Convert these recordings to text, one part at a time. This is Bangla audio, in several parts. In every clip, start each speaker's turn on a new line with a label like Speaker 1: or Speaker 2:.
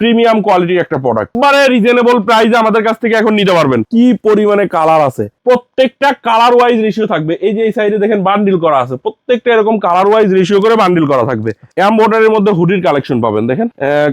Speaker 1: প্রিমিয়াম কোয়ালিটির একটা প্রোডাক্ট মানে রিজনেবল প্রাইসে আমাদের কাছ থেকে এখন নিতে পারবেন। কি পরিমাণে কালার আছে? প্রত্যেকটা কালার ওয়াইজ রেশিও থাকবে। এই যে এই সাইডে দেখেন বান্ডিল করা আছে। প্রত্যেকটা এরকম কালার ওয়াইজ রেশিও করে বান্ডিল করা থাকবে। এমব্রয়ডারির মধ্যে হুডির কালেকশন পাবেন। দেখেন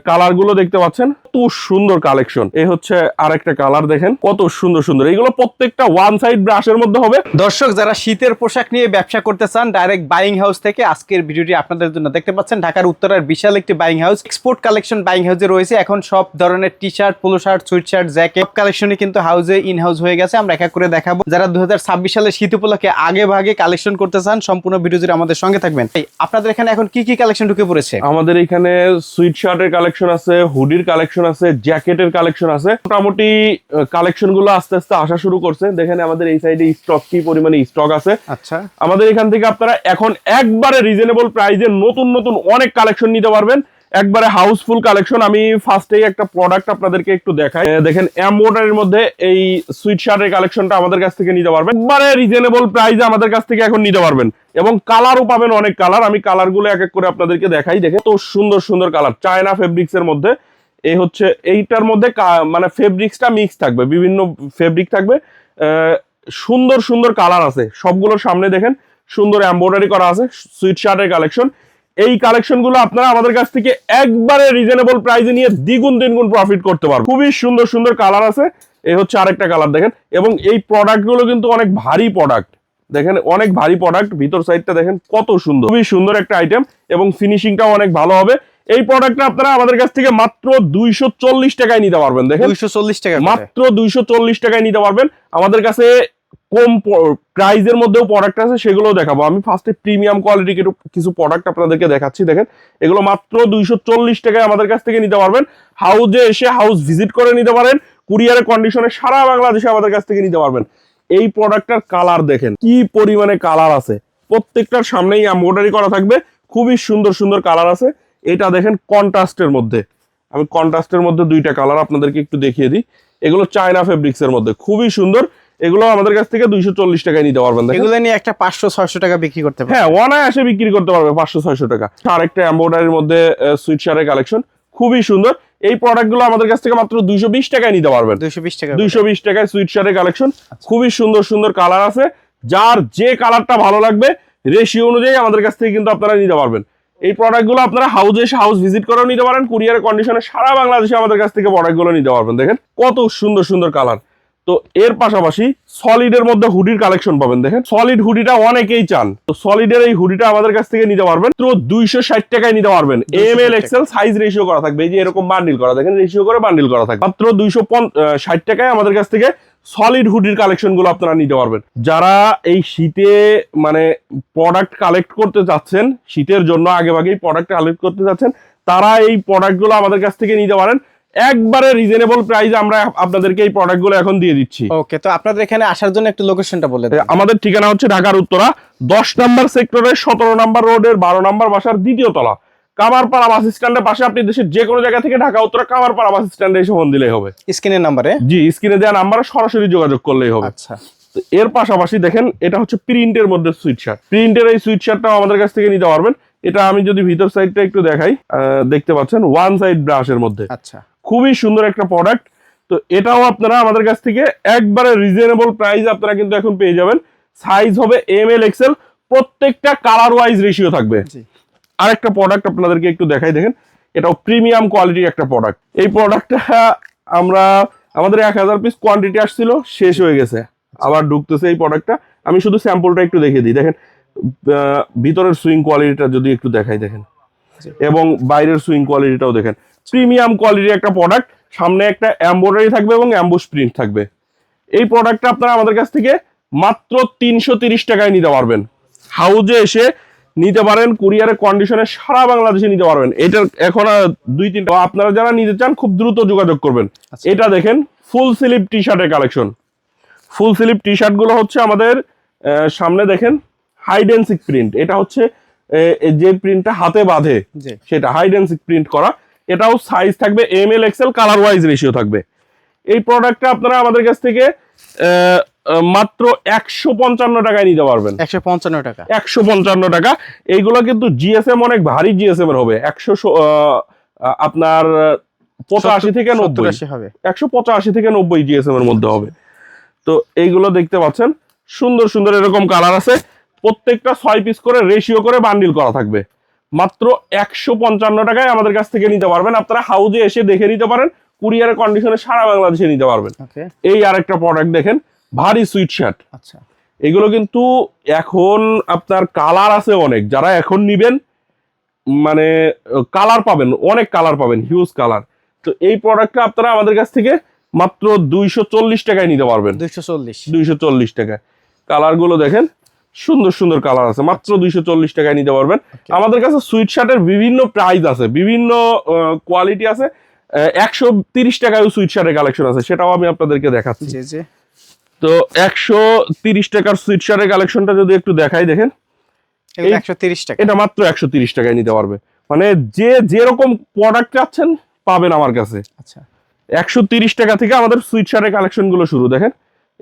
Speaker 1: কালারগুলো দেখতে পাচ্ছেন। কত সুন্দর কালেকশন এই হচ্ছে আরেকটা কালার দেখেন, কত সুন্দর সুন্দর। এগুলো প্রত্যেকটা ওয়ান সাইড ব্রাশের মধ্যে হবে।
Speaker 2: দর্শক, যারা শীতের পোশাক নিয়ে ব্যবসা করতে চান ডাইরেক্ট বাইং হাউস থেকে আজকের ভিডিওটি আপনাদের জন্য। দেখতে পাচ্ছেন, ঢাকার উত্তরার বিশাল একটি buying house export collection buying হাউসে রয়েছে। এখন সব ধরনের T shirt polo shirt sweat shirt jacket কালেকশনই কিন্তু হাউসে ইন হাউস হয়ে গেছে। আমরা এক এক করে দেখাবো। যারা দু সালে শীত উপলক্ষে আগে ভাগে কালেকশন করতে চান সম্পূর্ণ ভিডিও জুড়ে আমাদের সঙ্গে থাকবেন। আপনাদের এখানে এখন কি কি কালেকশন ঢুকে পড়েছে?
Speaker 1: আমাদের এখানে সুইট শার্টের কালেকশন আছে হুডির কালেকশন আছে জ্যাকেটের কালেকশন আছে। মোটামুটি কালেকশনগুলো আস্তে আস্তে আসা শুরু করছে। দেখেন আমাদের এই সাইডে স্টক কি পরিমাণে স্টক আছে।
Speaker 2: আচ্ছা।
Speaker 1: আমাদের এখান থেকে আপনারা এখন একবারে রিজনেবল প্রাইসে নতুন নতুন অনেক কালেকশন নিতে পারবেন। একবারে হাউসফুল কালেকশন। আমি ফার্স্টেই একটা প্রোডাক্ট আপনাদেরকে একটু দেখাই। দেখেন এমব্রয়ডারির মধ্যে এই সুইট শার্টের কালেকশনটা আমাদের কাছ থেকে নিতে পারবেন। একবারে রিজনেবল প্রাইসে আমাদের কাছ থেকে এখন নিতে পারবেন। এবং কালারও পাবেন অনেক কালার আমি কালারগুলো এক এক করে আপনাদেরকে দেখাই। দেখে তো সুন্দর সুন্দর কালার চায়না ফেব্রিক্স এর মধ্যে। এই হচ্ছে, এইটার মধ্যে মানে ফেব্রিক্সটা মিক্স থাকবে। বিভিন্ন ফেব্রিক থাকবে। সুন্দর সুন্দর কালার আছে। সবগুলোর সামনে দেখেন, সুন্দর এমব্রয়ডারি করা আছে। সুইট শার্টের কালেকশন। এই কালেকশনগুলো আপনারা আমাদের কাছ থেকে একবারে রিজনেবল প্রাইসে নিয়ে দ্বিগুণ তিনগুণ প্রফিট করতে পারবেন। খুবই সুন্দর সুন্দর কালার আছে। এই হচ্ছে আরেকটা কালার দেখেন। এবং এই প্রোডাক্টগুলো কিন্তু অনেক ভারী প্রোডাক্ট দেখেন অনেক ভারী প্রোডাক্ট ভিতর সাইডটা দেখেন কত সুন্দর। খুবই সুন্দর একটা আইটেম এবং ফিনিশিংটাও অনেক ভালো হবে। এই প্রোডাক্টটা আপনারা আমাদের কাছ থেকে মাত্র দুইশো চল্লিশ টাকায় নিতে পারবেন। দেখেন
Speaker 2: দুইশো চল্লিশ টাকা
Speaker 1: মাত্র দুইশো চল্লিশ টাকায় নিতে পারবেন। আমাদের কাছে কম প্রাইজের মধ্যেও প্রোডাক্ট আছে সেগুলো দেখাবো। আমি ফার্স্টে প্রিমিয়াম কোয়ালিটি কিছু প্রোডাক্ট আপনাদেরকে দেখাচ্ছি, দেখেন। এগুলো মাত্র দুইশো চল্লিশ টাকায় আমাদের কাছ থেকে নিতে পারবেন। হাউজে এসে হাউস ভিজিট করে নিতে পারেন। কুরিয়ারের কন্ডিশনে সারা বাংলাদেশে আমাদের কাছ থেকে নিতে পারবেন। এই প্রোডাক্টটার কালার দেখেন, কি পরিমাণে কালার আছে। প্রত্যেকটার সামনেই এমব্রয়ডারি করা থাকবে। খুবই সুন্দর সুন্দর কালার আছে। এটা দেখেন কন্ট্রাস্টের মধ্যে। আমি কন্ট্রাস্টের মধ্যে দুইটা কালার আপনাদেরকে একটু দেখিয়ে দিই। এগুলো চায়না ফেব্রিক্সের মধ্যে। খুবই সুন্দর। এগুলো আমাদের কাছ থেকে দুইশো চল্লিশ টাকায় নিতে পারবেন
Speaker 2: এগুলো নিয়ে একটা পাঁচশো ছয়শো টাকা বিক্রি করতে পারে
Speaker 1: হ্যাঁ অনায়াসে বিক্রি করতে পারবে পাঁচশো ছয়শো টাকা। আরেকটা এমব্রয়ডারির মধ্যে সুইট শার্টের কালেকশন খুবই সুন্দর। এই প্রোডাক্টগুলো আমাদের কাছ থেকে মাত্র দুইশো বিশ টাকায় নিতে পারবেন।
Speaker 2: দুইশো বিশ টাকা
Speaker 1: দুইশো বিশ টাকায় সুইট শার্টের কালেকশন খুবই সুন্দর সুন্দর কালার আছে। যার যে কালারটা ভালো লাগবে রেশিও অনুযায়ী আমাদের কাছ থেকে কিন্তু আপনারা নিতে পারবেন। এই প্রোডাক্টগুলো আপনারা হাউজে এসে হাউস ভিজিট করেও নিতে পারেন। কুরিয়ারের কন্ডিশনে সারা বাংলাদেশে আমাদের কাছ থেকে প্রোডাক্টগুলো নিতে পারবেন দেখেন। কত সুন্দর সুন্দর কালার তো এর পাশাপাশি সলিডের মধ্যে হুডির কালেকশন পাবেন দেখেন। সলিড হুডিটা অনেকেই চান। তো সলিডের এই হুডিটা আমাদের কাছ থেকে নিতে পারবেন। তো দুইশো ষাট টাকায় নিতে পারবেন। M L XL size ratio করা থাকবে। এই যে এরকম বান্ডিল করা দেখেন রেশিও করে বান্ডিল করা থাকবে। মাত্র দুইশো ষাট টাকায় আমাদের কাছ থেকে সলিড হুডির কালেকশনগুলো আপনারা নিতে পারবেন। যারা এই শীতে মানে প্রোডাক্ট কালেক্ট করতে চাচ্ছেন শীতের জন্য আগে আগেই প্রোডাক্ট কালেক্ট করতে চাচ্ছেন তারা এই প্রোডাক্টগুলো আমাদের কাছ থেকে নিতে পারেন। একবারে রিজনেবল প্রাইসে আমরা আপনাদেরকে এই প্রোডাক্টগুলো এখন দিয়ে দিচ্ছি।
Speaker 2: ওকে তো আপনাদের এখানে আসার জন্য একটু লোকেশনটা বলে দেন।
Speaker 1: আমাদের ঠিকানা হচ্ছে ঢাকার উত্তরা দশ নম্বর সেক্টরের সতেরো নম্বর রোডের বারো নম্বর বাসার দ্বিতীয় তলা। কামারপাড়া বাস স্ট্যান্ডের পাশে আপনি দেশের যে কোনো জায়গা থেকে ঢাকা উত্তরা কামারপাড়া বাস স্ট্যান্ডে এসে ফোন দিলেই হবে।
Speaker 2: স্ক্রিনের নাম্বারে
Speaker 1: জি স্ক্রিনে দেওয়া নাম্বারে সরাসরি যোগাযোগ করলেই হবে।
Speaker 2: আচ্ছা।
Speaker 1: এর পাশাপাশি দেখেন এটা হচ্ছে প্রিন্টের মধ্যে সুইট শার্ট প্রিন্টের এই সুইট শার্টটাও আমাদের কাছ থেকে নিতে পারবেন। এটা আমি যদি ভিতর সাইডটা একটু দেখাই দেখতে পাচ্ছেন ওয়ান সাইড ব্রাশের মধ্যে।
Speaker 2: আচ্ছা।
Speaker 1: খুবই সুন্দর একটা প্রোডাক্ট তো এটাও আপনারা আমাদের কাছ থেকে একবারে রিজনেবল প্রাইস আপনারা কিন্তু এখন পেয়ে যাবেন। সাইজ হবে এম এল এক্সেল প্রত্যেকটা কালার ওয়াইজ রেশিও থাকবে। আরেকটা প্রোডাক্ট আপনাদেরকে একটু দেখাই দেখেন। এটাও প্রিমিয়াম কোয়ালিটির একটা প্রোডাক্ট এই প্রোডাক্টটা আমরা আমাদের এক হাজার পিস কোয়ান্টিটি আসছিল শেষ হয়ে গেছে। আবার ঢুকতেছে এই প্রোডাক্টটা আমি শুধু স্যাম্পলটা একটু দেখিয়ে দিই। দেখেন ভিতরের সুইং কোয়ালিটিটা যদি একটু দেখাই দেখেন। এবং বাইরের সুইং কোয়ালিটিটাও দেখেন। প্রিমিয়াম কোয়ালিটির একটা প্রোডাক্ট সামনে একটা এমব্রয়ডারি থাকবে এবং অ্যাম্বুশ প্রিন্ট থাকবে। এই প্রোডাক্টটা আপনারা আমাদের কাছ থেকে মাত্র তিনশো টাকায় নিতে পারবেন। হাউজে এসে নিতে পারেন কুরিয়ারের কন্ডিশনে সারা বাংলাদেশে নিতে পারবেন। এটার এখন দুই তিনটা আপনারা যারা নিতে চান খুব দ্রুত যোগাযোগ করবেন।
Speaker 2: আচ্ছা।
Speaker 1: এটা দেখেন ফুল স্লিপ টি শার্টের কালেকশন। ফুল স্লিপ টি শার্টগুলো হচ্ছে আমাদের সামনে দেখেন হাইডেন্সিক প্রিন্ট। এটা হচ্ছে যে প্রিন্টটা হাতে বাঁধে সেটা হাইডেন্সিক প্রিন্ট করা। এটাও সাইজ থাকবে M L XL colour wise ratio থাকবে। এই প্রোডাক্টটা আপনারা আমাদের কাছ থেকে মাত্র একশো পঞ্চান্ন টাকায় নিতে পারবেন।
Speaker 2: একশো পঞ্চান্ন টাকা।
Speaker 1: একশো পঞ্চান্ন টাকা। এইগুলো কিন্তু জিএসএম অনেক ভারী জিএসএম এর হবে। একশো আপনার পঁচাশি থেকে নব্বই।
Speaker 2: হবে।
Speaker 1: একশো পঁচাশি থেকে নব্বই জিএসএম এর মধ্যে হবে। তো এইগুলো দেখতে পাচ্ছেন। সুন্দর সুন্দর এরকম কালার আছে। প্রত্যেকটা ছয় পিস করে রেশিও করে বান্ডিল করা থাকবে। মাত্র একশো পঞ্চান্ন টাকায় আমাদের কাছ থেকে নিতে পারবেন। আপনারা হাউজে এসে দেখে নিতে পারেন কুরিয়ারের কন্ডিশনে সারা বাংলাদেশে নিতে পারবেন। এই আরেকটা প্রোডাক্ট দেখেন ভারী সুইট শার্ট
Speaker 2: আচ্ছা।
Speaker 1: এগুলো কিন্তু এখন আপনার কালার আছে অনেক। যারা এখন নিবেন মানে কালার পাবেন অনেক কালার পাবেন হিউজ কালার তো এই প্রোডাক্টটা আপনারা আমাদের কাছ থেকে মাত্র দুইশো চল্লিশ টাকায় নিতে পারবেন।
Speaker 2: দুইশো চল্লিশ।
Speaker 1: দুইশো চল্লিশ টাকায়। কালারগুলো দেখেন সুন্দর সুন্দর কালার আছে। মাত্র দুইশো চল্লিশ টাকায় নিতে পারবেন। আমাদের কাছে সুইট শার্টের বিভিন্ন প্রাইস আছে বিভিন্ন কোয়ালিটি আছে। একশো তিরিশ টাকায় সুইট শার্টের কালেকশন আছে সেটাও আমি আপনাদেরকে দেখাচ্ছি। তো একশো তিরিশ টাকার সুইট শার্টের কালেকশনটা যদি একটু দেখাই দেখেন।
Speaker 2: একশো তিরিশ টাকা।
Speaker 1: এটা মাত্র একশো তিরিশ টাকায় নিতে পারবে। মানে যে যেরকম প্রোডাক্ট চাচ্ছেন পাবেন আমার কাছে।
Speaker 2: আচ্ছা।
Speaker 1: একশো তিরিশ টাকা থেকে আমাদের সুইট শার্টের কালেকশনগুলো শুরু দেখেন।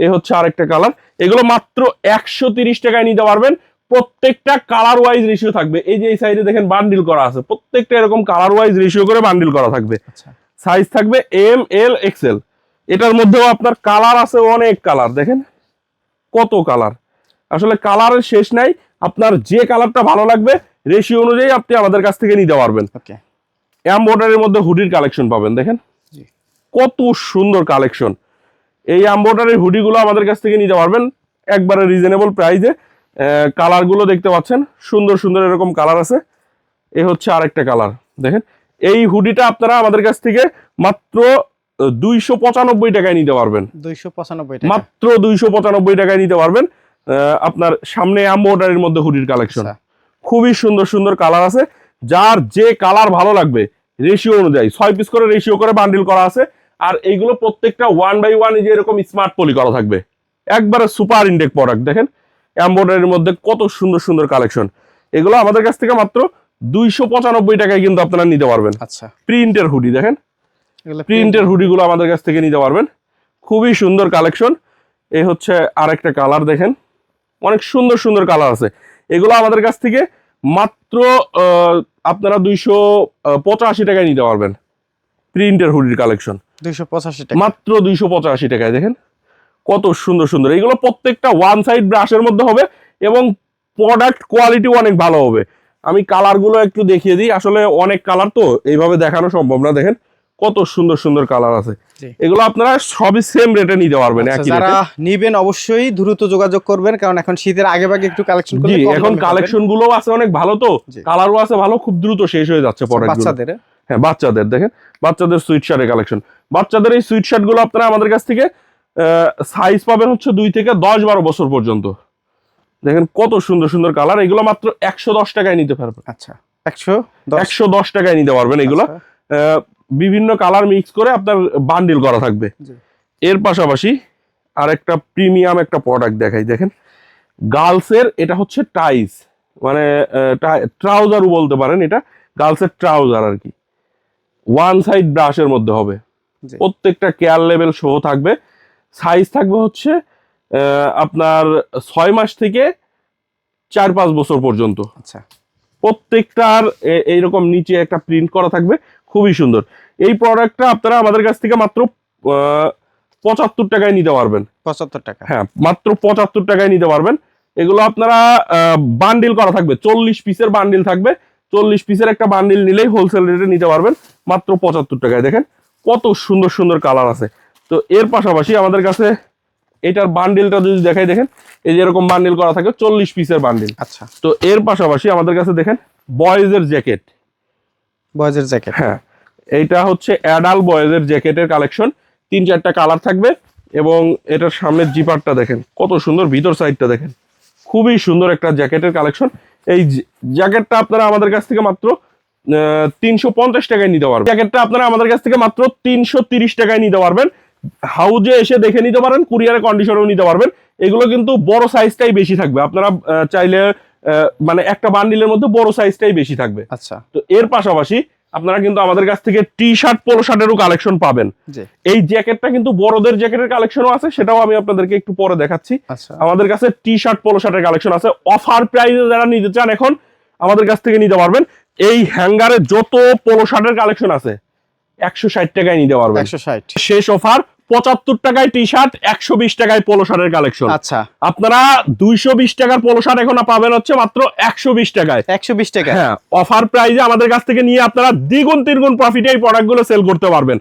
Speaker 1: এ হচ্ছে আরেকটা কালার এগুলো মাত্র একশো তিরিশ টাকায় নিতে পারবেন। প্রত্যেকটা কালার ওয়াইজ রেশিও থাকবে। এই যে এই সাইডে দেখেন বান্ডিল করা আছে। প্রত্যেকটা এরকম কালার ওয়াইজ রেশিও করে বান্ডিল করা থাকবে।
Speaker 2: আচ্ছা।
Speaker 1: সাইজ থাকবে এম এল এক্সেল এটার মধ্যেও আপনার কালার আছে অনেক কালার দেখেন কত কালার আসলে কালারের শেষ নাই। আপনার যে কালারটা ভালো লাগবে রেশিও অনুযায়ী আপনি আমাদের কাছ থেকে নিতে পারবেন।
Speaker 2: ওকে
Speaker 1: এমব্রয়ডারির মধ্যে হুডির কালেকশন পাবেন। দেখেন কত সুন্দর কালেকশন এই এমব্রয়ডারির হুডিগুলো আমাদের কাছ থেকে নিতে পারবেন। একবারে রিজনেবল প্রাইসে কালারগুলো দেখতে পাচ্ছেন। সুন্দর সুন্দর এরকম কালার আছে। এ হচ্ছে আরেকটা কালার দেখেন। এই হুডিটা আপনারা আমাদের কাছ থেকে মাত্র দুইশো পঁচানব্বই টাকায় নিতে পারবেন।
Speaker 2: দুইশো পঁচানব্বই
Speaker 1: মাত্র দুইশো পঁচানব্বই টাকায় নিতে পারবেন। আহ, আপনার সামনে এমব্রয়ডারির মধ্যে হুডির কালেকশন
Speaker 2: আচ্ছা।
Speaker 1: খুবই সুন্দর সুন্দর কালার আছে। যার যে কালার ভালো লাগবে রেশিও অনুযায়ী ছয় পিস করে রেশিও করে বান্ডিল করা আছে। আর এইগুলো প্রত্যেকটা ওয়ান বাই ওয়ান যে এরকম স্মার্ট পলি করা থাকবে। একবারে সুপার ইনটেক প্রোডাক্ট দেখেন? এমব্রয়ডারির মধ্যে কত সুন্দর সুন্দর কালেকশন এগুলো আমাদের কাছ থেকে মাত্র দুইশো পঁচানব্বই টাকায় কিন্তু আপনারা নিতে পারবেন।
Speaker 2: আচ্ছা।
Speaker 1: প্রিন্টের হুডি দেখেন? প্রিন্টের হুডিগুলো আমাদের কাছ থেকে নিতে পারবেন। খুবই সুন্দর কালেকশন এই হচ্ছে আরেকটা কালার দেখেন? অনেক সুন্দর সুন্দর কালার আছে। এগুলো আমাদের কাছ থেকে মাত্র আপনারা দুইশো পঁচাশি টাকায় নিতে পারবেন। প্রিন্টের হুডির কালেকশন
Speaker 2: দুইশো পঁচাশি টাকা।
Speaker 1: মাত্র দুইশো পঁচাশি টাকায় দেখেন? কত সুন্দর সুন্দর। এগুলো প্রত্যেকটা ওয়ান সাইড ব্রাশের মধ্যে হবে এবং প্রোডাক্ট কোয়ালিটিও অনেক ভালো হবে। আমি কালারগুলো একটু দেখিয়ে দিই। আসলে অনেক কালার তো এইভাবে দেখানো সম্ভব না দেখেন? কত সুন্দর সুন্দর কালার আছে। এগুলো আপনারা সবই সেম রেটে নিতে পারবেন
Speaker 2: আচ্ছা, যারা নিবেন অবশ্যই দ্রুত যোগাযোগ করবেন কারণ এখন শীতের আগে ভাগে একটু কালেকশন
Speaker 1: জি এখন কালেকশনগুলো আছে অনেক ভালো তো। কালারও আছে ভালো খুব দ্রুত শেষ হয়ে যাচ্ছে প্রোডাক্ট
Speaker 2: বাচ্চাদের?
Speaker 1: হ্যাঁ বাচ্চাদের দেখেন বাচ্চাদের সুইট শার্টের কালেকশন বাচ্চাদের এই সুইট শার্টগুলো আপনারা আমাদের কাছ থেকে সাইজ পাবেন হচ্ছে দুই থেকে দশ বারো বছর পর্যন্ত। দেখেন কত সুন্দর সুন্দর কালার এগুলো মাত্র একশো দশ টাকায় নিতে পারবেন।
Speaker 2: আচ্ছা একশো
Speaker 1: একশো দশ টাকায় নিতে পারবেন এগুলো।
Speaker 2: আচ্ছা,
Speaker 1: বিভিন্ন কালার মিক্স করে আপনার বান্ডিল করা থাকবে। এর পাশাপাশি আর একটা প্রিমিয়াম একটা প্রোডাক্ট দেখাই দেখেন। গার্লসের এটা হচ্ছে টাইস মানে ট্রাউজারও বলতে পারেন এটা গার্লসের ট্রাউজার আর কি। ওয়ান সাইড ব্রাশের মধ্যে হবে। প্রত্যেকটা কেয়ার লেভেল সহ থাকবে। সাইজ থাকবে হচ্ছে আপনার ছয় মাস থেকে চার পাঁচ বছর পর্যন্ত।
Speaker 2: আচ্ছা।
Speaker 1: প্রত্যেকটার এইরকম নিচে একটা প্রিন্ট করা থাকবে। খুবই সুন্দর। এই প্রোডাক্টটা আপনারা আমাদের কাছ থেকে মাত্র পঁচাত্তর টাকায় নিতে পারবেন।
Speaker 2: পঁচাত্তর টাকা।
Speaker 1: হ্যাঁ মাত্র পঁচাত্তর টাকায় নিতে পারবেন। এগুলো আপনারা বান্ডিল করা থাকবে। চল্লিশ পিসের বান্ডিল থাকবে। চল্লিশ পিসের একটা বান্ডিল নিলেই হোলসেল রেটে নিতে পারবেন মাত্র পঁচাত্তর টাকায়। দেখেন কত সুন্দর সুন্দর কালার আছে। তো এর পাশাপাশি আমাদের কাছে এটার বান্ডিলটা যদি দেখাই দেখেন এই যে এরকম বান্ডিল করা থাকে চল্লিশ পিসের বান্ডিল
Speaker 2: আচ্ছা।
Speaker 1: তো এর পাশাপাশি আমাদের কাছে দেখেন বয়েজের জ্যাকেট
Speaker 2: বয়েজের জ্যাকেট
Speaker 1: হ্যাঁ এইটা হচ্ছে অ্যাডাল বয়েজের জ্যাকেটের কালেকশন তিন চারটা কালার থাকবে এবং এটার সামনের জিপারটা দেখেন কত সুন্দর ভিতর সাইডটা দেখেন। খুবই সুন্দর একটা জ্যাকেটের কালেকশন। এই জ্যাকেটটা আপনারা আমাদের কাছ থেকে মাত্র তিনশো পঞ্চাশ টাকায় নিতে পারবেন। জ্যাকেটটা আপনারা আমাদের কাছ থেকে মাত্র তিনশো তিরিশ টাকায় নিতে পারবেন। হাউজে এসে দেখে নিতে পারেন কুরিয়ারের কন্ডিশনেও নিতে পারবেন। এগুলো কিন্তু বড় সাইজটাই বেশি থাকবে। আপনারা চাইলে আহ, মানে একটা বান্ডিলের মধ্যে বড় সাইজটাই বেশি থাকবে।
Speaker 2: আচ্ছা।
Speaker 1: তো এর পাশাপাশি আপনারা কিন্তু আমাদের কাছ থেকে টি শার্ট পোলো শার্টেরও কালেকশন পাবেন এই জ্যাকেটটা কিন্তু বড়দের জ্যাকেটের কালেকশনও আছে সেটাও আমি আপনাদেরকে একটু পরে দেখাচ্ছি।
Speaker 2: আচ্ছা।
Speaker 1: আমাদের কাছে টি শার্ট পোলো শার্টের কালেকশন আছে। অফার প্রাইসে যারা নিতে চান এখন আমাদের কাছ থেকে নিতে পারবেন। এই হ্যাঙ্গারে যত পোলো শার্টের কালেকশন আছে একশো ষাট টাকায় নিতে পারবেন।
Speaker 2: একশো ষাট।
Speaker 1: শেষ অফার পঁচাত্তর টাকায় টি শার্ট একশো বিশ টাকায় পোলো শার্টের কালেকশন
Speaker 2: আচ্ছা।
Speaker 1: আপনারা দুইশো বিশ টাকার পোলো শার্ট এখন পাবেন হচ্ছে মাত্র একশো বিশ টাকায়।
Speaker 2: একশো বিশ টাকা
Speaker 1: হ্যাঁ অফার প্রাইজে আমাদের কাছ থেকে নিয়ে আপনারা দ্বিগুণ তিনগুণ প্রফিটে এই প্রোডাক্টগুলো সেল করতে পারবেন।